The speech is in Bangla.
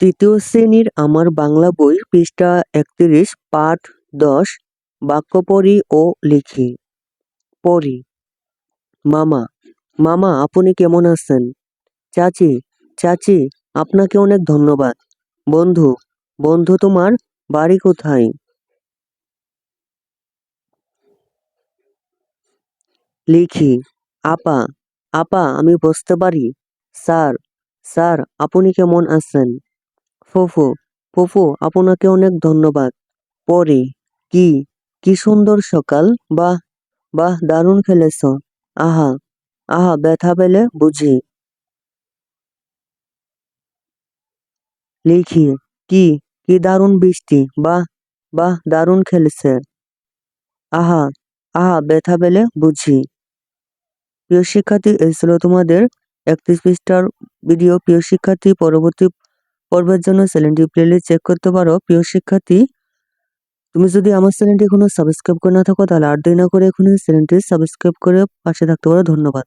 তৃতীয় শ্রেণির আমার বাংলা বই পৃষ্ঠা একত্রিশ, পাঠ দশ, বাক্য পড়ি ও লিখি। পড়ি। মামা মামা, আপনি কেমন আছেন? চাচি চাচি, আপনাকে অনেক ধন্যবাদ। বন্ধু বন্ধু তোমার বাড়ি কোথায়? লিখি। আপা আপা, আমি বসতে পারি? স্যার স্যার, আপনি কেমন আছেন? ফুফু ফুফু, আপনাকে অনেক ধন্যবাদ। পরে, কি কি সুন্দর সকাল, বাহ বাহ, দারুণ খেলেছ। আহা আহা, ব্যথা পেলে বুঝি। লিখি, কি কি দারুণ বৃষ্টি, বাহ বাহ, দারুণ খেলেছে। আহা আহা, ব্যথা পেলে বুঝি। প্রিয় শিক্ষার্থী, এই তোমাদের একত্রিশ পৃষ্ঠার ভিডিও প্রিয় শিক্ষার্থী, পরবর্তী পর্বের জন্য চ্যানেলটি প্লেলিস্ট চেক করতে পারো। প্রিয় শিক্ষার্থী, তুমি যদি আমার চ্যানেলটি এখনও সাবস্ক্রাইব করে না থাকো, তাহলে আর দেরি না করে এখনই চ্যানেলটি সাবস্ক্রাইব করে পাশে থাকতে পারো। ধন্যবাদ।